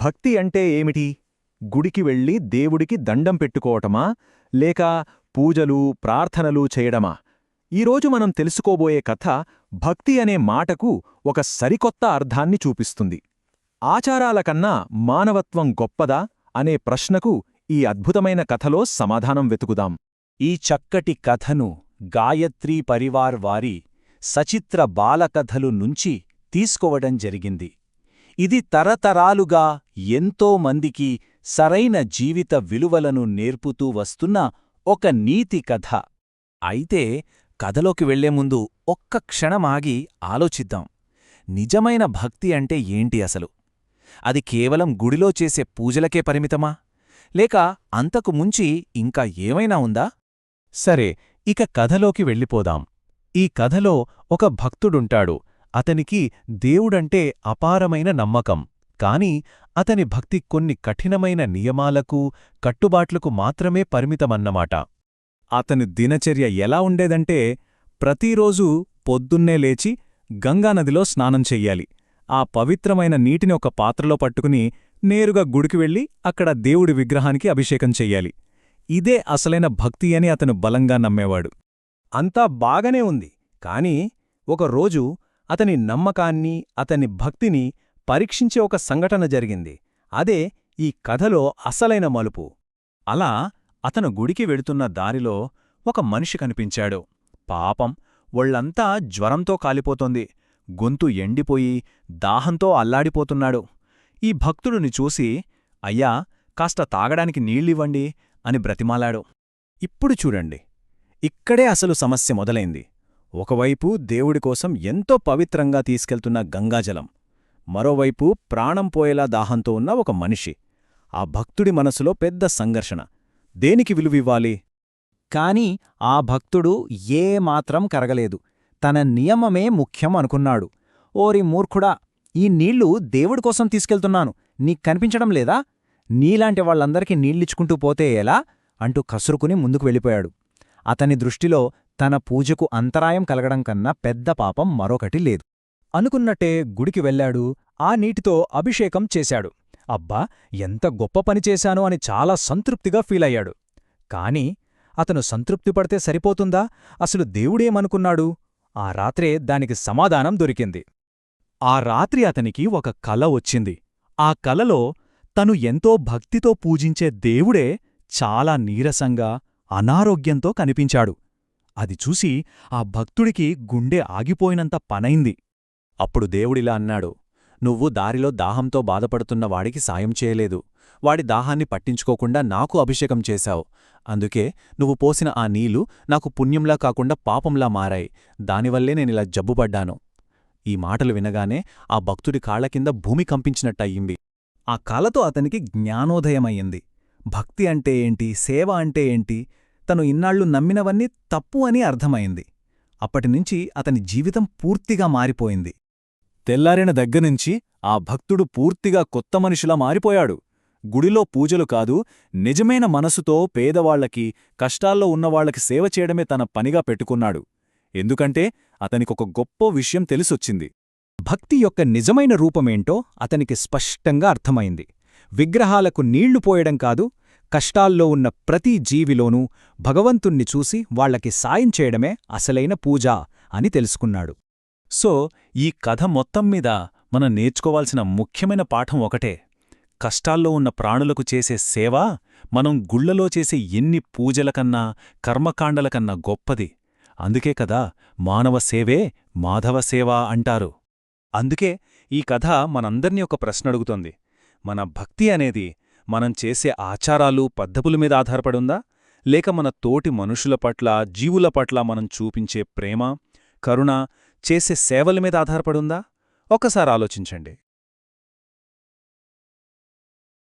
భక్తి అంటే ఏమిటి? గుడికి వెళ్ళి దేవుడికి దండం పెట్టుకోవటమా? లేక పూజలు ప్రార్థనలు చేయడమా? ఈరోజు మనం తెలుసుకోబోయే కథ భక్తి అనే మాటకు ఒక సరికొత్త అర్థాన్ని చూపిస్తుంది. ఆచారాల కన్నా మానవత్వం గొప్పదా? అనే ప్రశ్నకు ఈ అద్భుతమైన కథలో సమాధానం వెతుకుదాం. ఈ చక్కటి కథను గాయత్రీ పరివార్ వారి సచిత్ర బాలకథలు నుంచి తీసుకోవడం జరిగింది. ఇది తరతరాలుగా ఎంతో మందికి సరైన జీవిత విలువలను నేర్పుతూ వస్తున్న ఒక నీతి కథ. అయితే కథలోకి వెళ్ళే ముందు ఒక్క క్షణమాగి ఆలోచిద్దాం. నిజమైన భక్తి అంటే ఏంటి అసలు? అది కేవలం గుడిలో చేసే పూజలకే పరిమితమా? లేక అంతకు ముంచి ఇంకా ఏమైనా ఉందా? సరే ఇక కథలోకి వెళ్ళిపోదాం. ఈ కథలో ఒక భక్తుడుంటాడు. అతనికి దేవుడంటే అపారమైన నమ్మకం. కాని అతని భక్తి కొన్ని కఠినమైన నియమాలకు కట్టుబాట్లకు మాత్రమే పరిమితమన్నమాట. అతని దినచర్య ఎలా ఉండేదంటే ప్రతిరోజూ పొద్దున్నే లేచి గంగానదిలో స్నానం చెయ్యాలి. ఆ పవిత్రమైన నీటిని ఒక పాత్రలో పట్టుకుని నేరుగా గుడికి వెళ్ళి అక్కడ దేవుడి విగ్రహానికి అభిషేకం చెయ్యాలి. ఇదే అసలైన భక్తి అని అతను బలంగా నమ్మేవాడు. అంతా బాగానే ఉంది. కాని ఒకరోజు అతని నమ్మకాన్ని అతని భక్తిని పరీక్షించే ఒక సంఘటన జరిగింది. అదే ఈ కథలో అసలైన మలుపు. అలా అతను గుడికి వెడుతున్న దారిలో ఒక మనిషి కనిపించాడు. పాపం ఒళ్ళంతా జ్వరంతో కాలిపోతోంది. గొంతు ఎండిపోయి దాహంతో అల్లాడిపోతున్నాడు. ఈ భక్తుడిని చూసి అయ్యా కాస్త తాగడానికి నీళ్ళివ్వండి అని బ్రతిమాలాడు. ఇప్పుడు చూడండి. ఇక్కడే అసలు సమస్య మొదలైంది. ఒకవైపు దేవుడి కోసం ఎంతో పవిత్రంగా తీసుకెళ్తున్న గంగాజలం మరోవైపు ప్రాణం పోయేలా దాహంతో ఉన్న ఒక మనిషి. ఆ భక్తుడి మనసులో పెద్ద సంఘర్షణ. దేనికి విలువివ్వాలి? కాని ఆ భక్తుడు ఏమాత్రం కరగలేదు. తన నియమమే ముఖ్యం అనుకున్నాడు. ఓరి మూర్ఖుడా ఈ నీళ్ళు దేవుడి కోసం తీసుకెళ్తున్నాను. నీకు కనిపించడం లేదా? నీలాంటి వాళ్ళందరికీ నీళ్ళిచ్చుకుంటూ పోతే ఎలా? అంటూ కసురుకుని ముందుకు వెళ్ళిపోయాడు. అతని దృష్టిలో తన పూజకు అంతరాయం కలగడం కన్నా పెద్ద పాపం మరొకటి లేదు. అనుకున్నట్టే గుడికి వెళ్ళాడు. ఆ నీటితో అభిషేకం చేశాడు. అబ్బా ఎంత గొప్ప పని చేశాను అని చాలా సంతృప్తిగా ఫీలయ్యాడు కాని అతను సంతృప్తి పడితే సరిపోతుందా? అసలు దేవుడేమనుకున్నాడు? ఆ రాత్రే దానికి సమాధానం దొరికింది. ఆ రాత్రి అతనికి ఒక కల వచ్చింది. ఆ కలలో తను ఎంతో భక్తితో పూజించే దేవుడే చాలా నీరసంగా అనారోగ్యంతో కనిపించాడు. అది చూసి ఆ భక్తుడికి గుండె ఆగిపోయినంత పనైంది. అప్పుడు దేవుడిలా అన్నాడు నువ్వు దారిలో దాహంతో బాధపడుతున్న వాడికి సాయం చేయలేదు. వాడి దాహాన్ని పట్టించుకోకుండా నాకు అభిషేకం చేశావు. అందుకే నువ్వు పోసిన ఆ నీళ్ళు నాకు పుణ్యంలా కాకుండా పాపంలా మారాయి. దానివల్లే నేనిలా జబ్బుపడ్డాను. ఈ మాటలు వినగానే ఆ భక్తుడి కాళ్ళ కింద భూమి కంపించినట్టయింది. ఆ కలతో అతనికి జ్ఞానోదయమయ్యింది. భక్తి అంటే ఏంటి? సేవ అంటే ఏంటి? తను ఇన్నాళ్ళు నమ్మినవన్నీ తప్పు అని అర్థమైంది. అప్పటినుంచి అతని జీవితం పూర్తిగా మారిపోయింది. తెల్లారిన దగ్గనుంచి ఆ భక్తుడు పూర్తిగా కొత్త మనిషిలా మారిపోయాడు. గుడిలో పూజలు కాదు నిజమైన మనసుతో పేదవాళ్ళకి కష్టాల్లో ఉన్నవాళ్ళకి సేవ చేయడమే తన పనిగా పెట్టుకున్నాడు. ఎందుకంటే అతనికొక గొప్ప విషయం తెలిసొచ్చింది. భక్తి యొక్క నిజమైన రూపమేంటో అతనికి స్పష్టంగా అర్థమైంది. విగ్రహాలకు నీళ్ళు పోయడం కాదు కష్టాల్లో ఉన్న ప్రతి జీవిలోనూ భగవంతుణ్ణి చూసి వాళ్ళకి సాయం చేయడమే అసలైన పూజ అని తెలుసుకున్నాడు. సో ఈ కథ మొత్తం మీద మనం నేర్చుకోవాల్సిన ముఖ్యమైన పాఠం ఒకటే. కష్టాల్లో ఉన్న ప్రాణులకు చేసే సేవ మనం గుళ్ళలో చేసే ఎన్ని పూజలకన్నా కర్మకాండలకన్నా గొప్పది. అందుకే కదా మానవ సేవే మాధవ సేవ అంటారు. అందుకే ఈ కథ మనందర్నీ ఒక ప్రశ్న అడుగుతోంది. మన భక్తి అనేది మనం చేసే ఆచారాలు పద్ధతుల మీద ఆధారపడుందా లేక మన తోటి మనుషుల పట్ల జీవుల పట్ల మనం చూపించే ప్రేమ కరుణ చేసే సేవల మీద ఆధారపడుందా ఒకసారి ఆలోచించండి.